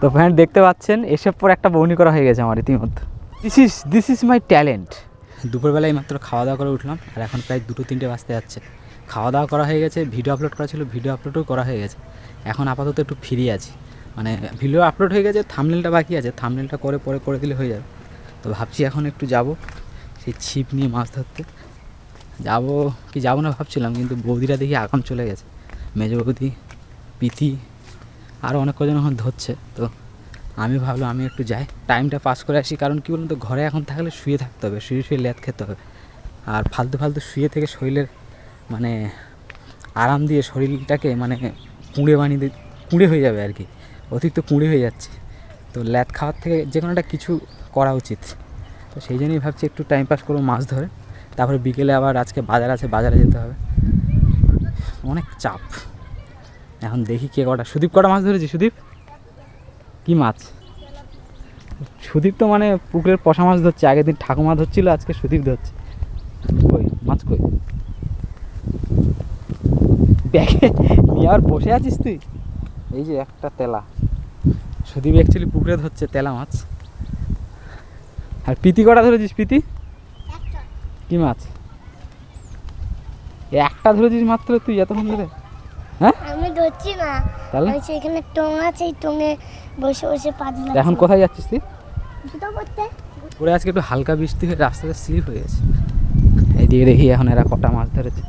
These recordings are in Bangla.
তো ফ্রেন্ড দেখতে পাচ্ছেন, এসব পর একটা বৌনি করা হয়ে গেছে আমার ইতিমধ্যে। This is this is my talent দুপুরবেলায় মাত্র খাওয়া দাওয়া করে উঠলাম, আর এখন প্রায় দুটো তিনটে বাজতে যাচ্ছে। খাওয়া দাওয়া করা হয়ে গেছে ভিডিও আপলোড করা ছিল ভিডিও আপলোডও করা হয়ে গেছে। এখন আপাতত একটু ফ্রি আছি। মানে ভিডিও আপলোড হয়ে গেছে থামনেলটা বাকি আছে থামনেলটা করে পরে করে দিলে হয়ে যাবে। তো ভাবছি এখন একটু যাব, সেই ছিপ নিয়ে মাছ ধরতে। যাব কি যাব না ভাবছিলাম, কিন্তু বৌদিরা দেখি আগাম চলে গেছে। মেজ বৌদি পিতি আরও অনেক কজন এখন ধরছে, তো আমি ভাবলাম আমি একটু যাই। টাইমটা পাস করে আসি, কারণ কী বলুন তো, ঘরে এখন থাকলে শুয়ে থাকতে হবে শুয়ে শুয়ে ল্যাদ খেতে হবে। আর ফালতু ফালতু শুয়ে থেকে শরীরের মানে আরাম দিয়ে শরীরটাকে মানে কুঁড়ে বানিয়ে কুঁড়ে হয়ে যাবে আর কি, অতিরিক্ত কুঁড়ে হয়ে যাচ্ছে। তো ল্যাদ খাওয়ার থেকে যে কোনো একটা কিছু করা উচিত। তো সেই জন্যই ভাবছি একটু টাইম পাস করব মাছ ধরে, তারপরে বিকেলে আবার আজকে বাজার আছে, বাজারে যেতে হবে। অনেক চাপ। এখন দেখি কে কটা। সুদীপ কটা মাছ ধরেছি সুদীপ? কি মাছ? সুদীপ তো মানে পুকুরের পশা মাছ ধরছে। আগের দিন ঠাকুমা ধরছিল আজকে সুদীপ ধরছে। কই? মাছ কই? ব্যাগে নিয়ে আর বসে আছিস তুই? এই যে একটা তেলা। সুদীপ অ্যাকচুয়ালি পুকুরে ধরছে তেলা মাছ। আর পিতি কটা ধরেছিস পিতি কি মাছ? একটা ধরেছিস মাত্র তুই এতক্ষণ ধরে? হ্যাঁ আমি ধরছি না তাহলে ওই সেখানে টং আছে এই টঙে বসে বসে পা দিলাম এখন কোথায় যাচ্ছিস তুই জুতো করতে পরে আজকে একটু হালকা বৃষ্টি হয়ে রাস্তাটা স্লিপ হয়ে গেছে এইদিকে দেখি এখন এরা কটা মাছ ধরেছে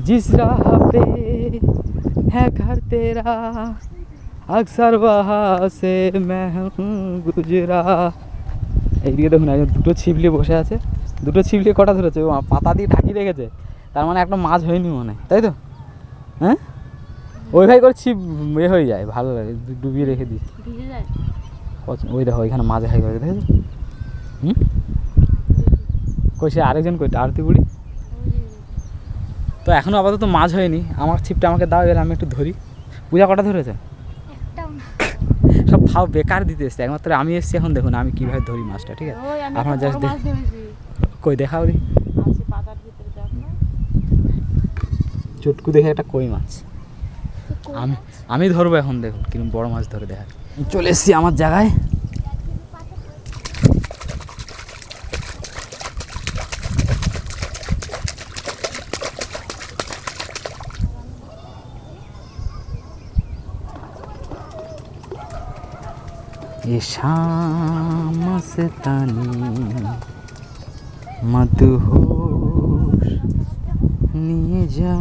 जिस राह पे है घर तेरा अक्सर वहाँ से मैं हूँ गुजरा এইদিকে দেখুন একজন দুটো ছিপলি বসে আছে দুটো ছিপলি কটা ধরেছে পাতা দিয়ে ঢাকি রেখেছে তার মানে একটা মাছ হয়নি মনে হয়, তাই তো? হ্যাঁ? ওই ভাই করে ছিপ এ হয়ে যায় ভালো লাগে ডুবিয়ে রেখে দিই ওই দেখো ওইখানে মাছ হাই করে দেখেছ? হুম? কই সে আরেকজন কই আরতি বুড়ি? তো এখনও আপাতত মাছ হয়নি আমার ছিপটা আমাকে দাও এবার আমি একটু ধরি। পূজা কটা ধরেছে? সব ফাও বেকার দিতে এসছে একমাত্র আমি এসছি এখন দেখুন আমি কীভাবে ধরি মাছটা ঠিক আছে? আপনার জাস্ট কই দেখাও দি চুটকু দেখে একটা কই মাছ। আমি আমি ধরবো এখন দেখুন কিরম বড় মাছ ধরে দেখা চলে এসছি আমার জায়গায়। ये शाम मस्तानी মধুহোশ নিয়ে যা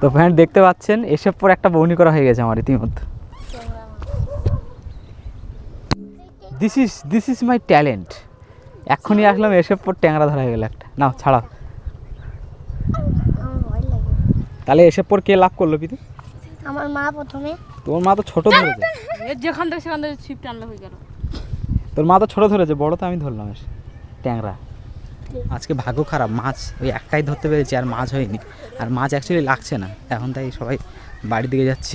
তো ফ্রেন্ড দেখতে পাচ্ছেন এসব পর একটা বৌনি করা হয়ে গেছে আমার ইতিমধ্যে this is this is my talent এক্ষুনি আসলাম এসব পর ট্যাংরা ধরা হয়ে গেল একটা নাও ছাড়াও আমার ভয় লাগে তাহলে এসব পর কে লাভ করলো পিতে আমার মা প্রথমে তোর মা তো ছোট ধরেছে এর যেখান থেকে সেখান থেকে ছিপ টানলে হয়ে গেল। তোর মা তো ছোট ধরেছে, বড় তো আমি ধরলাম এসে ট্যাংরা। আজকে ভাগ্য খারাপ, মাছ ওই একটাই ধরতে পেরেছি আর মাছ হয়নি। আর মাছ অ্যাকচুয়ালি লাগছে না। এখন তাই সবাই বাড়ির দিকে যাচ্ছি।